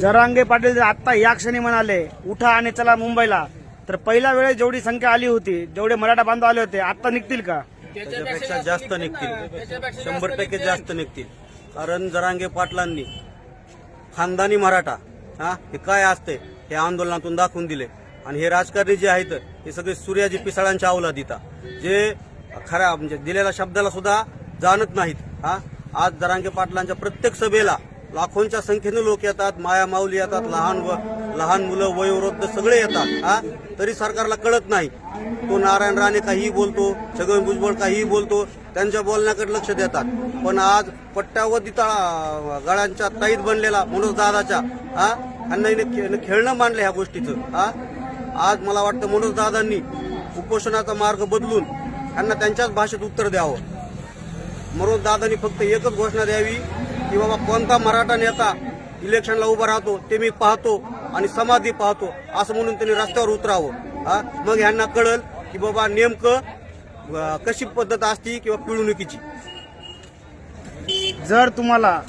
जरांगे पाटील जर आत्ता या क्षणी म्हणाले उठा आणि चला मुंबईला. तर पहिल्या वेळेस जेवढी संख्या आली होती जेवढे मराठा बांधव आले होते आता निघतील का? त्याच्यापेक्षा जास्त निघतील. शंभर टक्के जास्त निघतील. कारण जरांगे पाटलांनी खानदानी मराठा हा हे काय असते हे आंदोलनातून दाखवून दिले. आणि हे राजकारणी जे आहेत हे सगळे सूर्याजी पिसाळांच्या अवलाद दिता जे खऱ्या म्हणजे दिलेल्या शब्दाला सुद्धा जाणत नाहीत हा. आज जरांगे पाटलांच्या प्रत्येक सभेला लाखोंच्या संख्येने लोक येतात माया माऊली येतात लहान व लहान मुलं वयोवृद्ध सगळे येतात हा? तरी सरकारला कळत नाही. तो नारायण राणे काहीही बोलतो छगन भुजबळ काहीही बोलतो त्यांच्या बोलण्याकडे लक्ष देतात. पण आज पट्ट्या व दिताळा गळ्यांच्या ताईत बनलेला मनोज दादाच्या हा? यांना खेळणं मांडलं ह्या गोष्टीचं हा? आज मला वाटतं मनोज दादांनी उपोषणाचा मार्ग बदलून त्यांना त्यांच्याच भाषेत उत्तर द्यावं. मनोज दादांनी फक्त एकच घोषणा द्यावी की बाबा कोणता मराठा नेता इलेक्शनला उभा राहतो ते मी पाहतो आणि समाधी पाहतो असं म्हणून त्यांनी रस्त्यावर उतरावं. हा? मग ह्यांना कळल की बाबा नेमकं कशी पद्धत असती किंवा पिळवणुकीची? जर तुम्हाला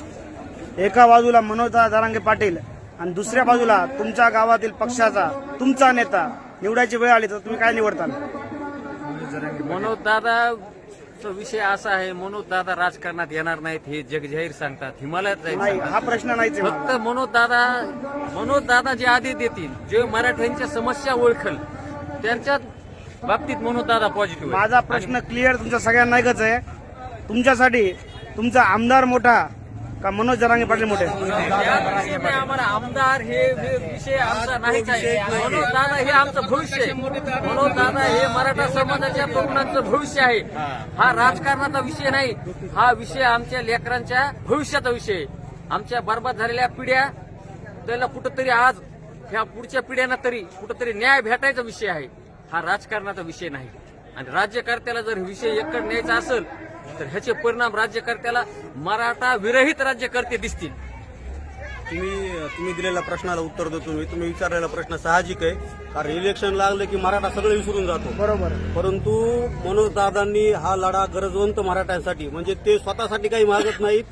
एका बाजूला मनोजदा जरांगे पाटील आणि दुसऱ्या बाजूला तुमच्या गावातील पक्षाचा तुमचा नेता निवडायची वेळ आली तर तुम्ही काय निवडताल? मनोज दादाचा विषय असा आहे मनोज दादा राजकारणात येणार नाहीत हे जगजाहीर सांगतात हिमालयात नाही सांगतात. हा प्रश्न नाहीच आहे फक्त. मनोज दादा मनोज दादा जे आदेश देतील जे मराठ्यांच्या समस्या ओळखल त्यांच्या बाबतीत मनोज दादा पॉझिटिव्ह माझा प्रश्न क्लिअर तुमच्या सगळ्यांना एकच आहे तुमच्यासाठी तुमचा आमदार मोठा का मनोज जरांगे पाटील मोठे? आम्हाला आमदार हे हे विषय आमचा नाहीच आहे. मनोज दादा हे आमचं भविष्य आहे. मनोज दादा हे मराठा समाजाच्या तरुणांचं भविष्य आहे. हा राजकारणाचा विषय नाही. हा विषय आमच्या लेकरांच्या भविष्याचा विषय आहे. आमच्या बर्बाद झालेल्या पिढ्या त्याला कुठंतरी आज ह्या पुढच्या पिढ्यांना तरी कुठंतरी न्याय भेटायचा विषय आहे. हा राजकारणाचा विषय नाही. आणि राज्यकर्त्याला जर विषय एककडे न्यायचा असेल तर ह्याचे परिणाम राज्यकर्त्याला मराठा विरहित राज्यकर्ते दिसतील. तुम्ही तुम्ही दिलेल्या प्रश्नाला उत्तर देतो मी. तुम्ही विचारलेला प्रश्न साहजिक आहे. कारण इलेक्शन लागलं की मराठा सगळं विसरून जातो. बरोबर. परंतु मनोज दादांनी हा लढा गरजवंत मराठ्यांसाठी म्हणजे ते स्वतःसाठी काही मागत नाहीत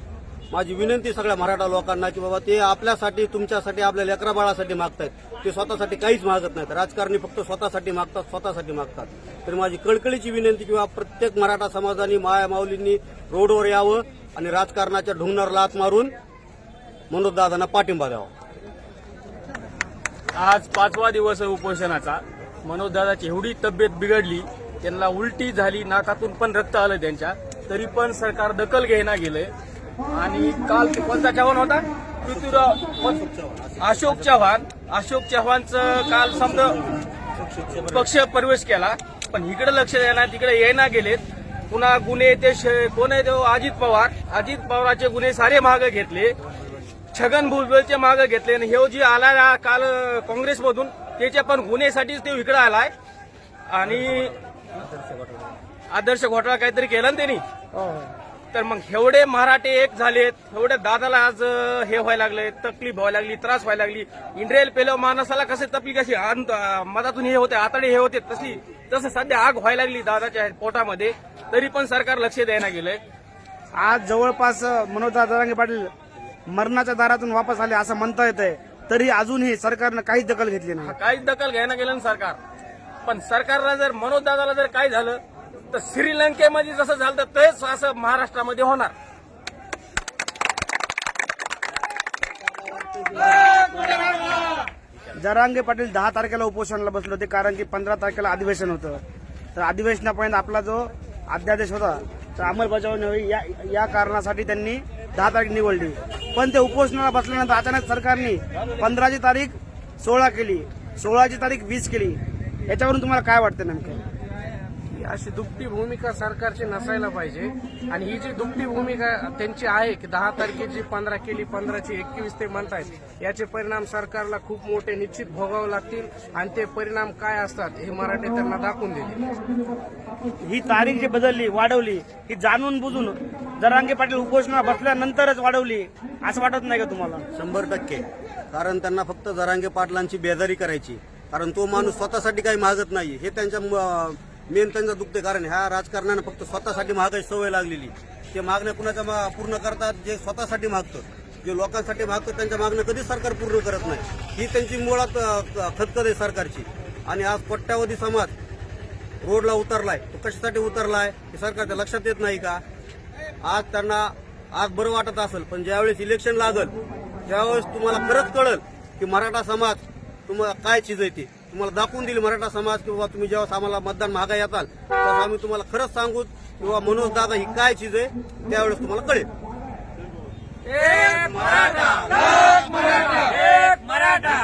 माझी विनंती सगळ्या मराठा लोकांना की बाबा ते आपल्यासाठी तुमच्यासाठी आपल्या लेकरा बाळासाठी मागतायत. ते स्वतःसाठी काहीच मागत नाहीत. राजकारणी फक्त स्वतःसाठी मागतात स्वतःसाठी मागतात. तर माझी कळकळीची विनंती किंवा प्रत्येक मराठा समाजाने माया माऊलींनी रोडवर यावं आणि राजकारणाच्या ढुंगणार लात मारून मनोजदादांना पाठिंबा द्यावा. आज पाचवा दिवस आहे उपोषणाचा. मनोजदादाची एवढी तब्येत बिघडली त्यांना उलटी झाली नाकातून पण रक्त आलं त्यांच्या. तरी पण सरकार दखल घेणा गेलंय. आणि काल कोणता चव्हाण होता? पृथ्वीराव अशोक चव्हाण. अशोक चव्हाणचं काल समजा पक्ष प्रवेश केला. पण इकडे लक्ष द्यायला तिकडे येईना गेलेत. पुन्हा गुन्हे ते श- कोण आहे तो? अजित पवार. अजित पवाराचे गुन्हे सारे मागे घेतले. छगन भुजबळचे मागे घेतले. आणि हे जे आला काल काँग्रेसमधून त्याच्या पण गुन्हेसाठीच ते इकडे आलाय. आणि आदर्श घोटाळा काहीतरी केला ना त्यांनी? हो. तर मग एवढे मराठे एक झालेत एवढे दादाला आज हे व्हायला लागले तकलीफ व्हायला लागली त्रास व्हायला लागली. इंड्रेल पेलो माणसाला कसे तकलीफ कशी मधातून हे होते आतडे हे होते तशी तसं सध्या आग व्हायला लागली दादाच्या पोटामध्ये तरी पण सरकार लक्ष द्यायला गेलंय. आज जवळपास मनोज जरांगे पाटील मरणाच्या दारातून वापस आले असं म्हणता येत आहे तरी अजूनही सरकारनं काहीच दखल घेतली नाही. काहीच दखल घ्यायला गेलं ना सरकार. पण सरकारला जर मनोज दादाला जर काय झालं तर श्रीलंकेमध्ये जसं झालं तर तेच असं महाराष्ट्रामध्ये होणार. जरांगे पाटील दहा तारखेला उपोषणाला बसले होते कारण की पंधरा तारखेला अधिवेशन होतं. तर अधिवेशनापर्यंत आपला जो अध्यादेश होता तर अंमलबजावणी व्हावी या या कारणासाठी त्यांनी दहा तारीख निवडली. पण ते उपोषणाला बसल्यानंतर अचानक सरकारने पंधराची तारीख सोळा केली. सोळाची तारीख वीस केली. याच्यावरून तुम्हाला काय वाटतं नेमकं? अशी दुपटी भूमिका सरकारची नसायला पाहिजे. आणि ही जी दुपटी भूमिका त्यांची आहे की दहा तारखेची पंधरा केली पंधराची एकवीस ते म्हणतायत याचे परिणाम सरकारला खूप मोठे निश्चित भोगावे लागतील. आणि ते परिणाम काय असतात हे मराठे त्यांना दाखवून देतील. ही तारीख जी बदलली वाढवली ही जाणून बुजून जरांगे पाटील उपोषणा बसल्यानंतरच वाढवली असं वाटत नाही का तुम्हाला? शंभर टक्के. कारण त्यांना फक्त जरांगे पाटलांची बेजारी करायची. कारण तो माणूस स्वतःसाठी काही मागत नाही. हे त्यांच्या मेन त्यांचा दुखते कारण ह्या राजकारणानं फक्त स्वतःसाठी महागाई सवय लागलेली. ते मागण्या कुणाच्या मा- पूर्ण करतात जे स्वतःसाठी मागतं जे लोकांसाठी मागतं त्यांच्या मागणं कधीच सरकार पूर्ण करत नाही. ही त्यांची मुळात खतखत आहे सरकारची. आणि आज पट्ट्यावधी समाज रोडला उतरलाय. तो कशासाठी उतरलाय हे सरकारच्या लक्षात येत नाही का? आज त्यांना आज बरं वाटत असेल पण ज्यावेळेस इलेक्शन लागल त्यावेळेस तुम्हाला खरंच कळल की मराठा समाज तुम्हाला काय चीज येते तुम्हाला दाखवून दिली मराठा समाज किंवा तुम्ही जेव्हा आम्हाला मतदान मागा येताल तेव्हा आम्ही तुम्हाला खरंच सांगू किंवा मनोज दादा ही काय चीज आहे त्यावेळेस तुम्हाला कळेल. एक मराठा मराठा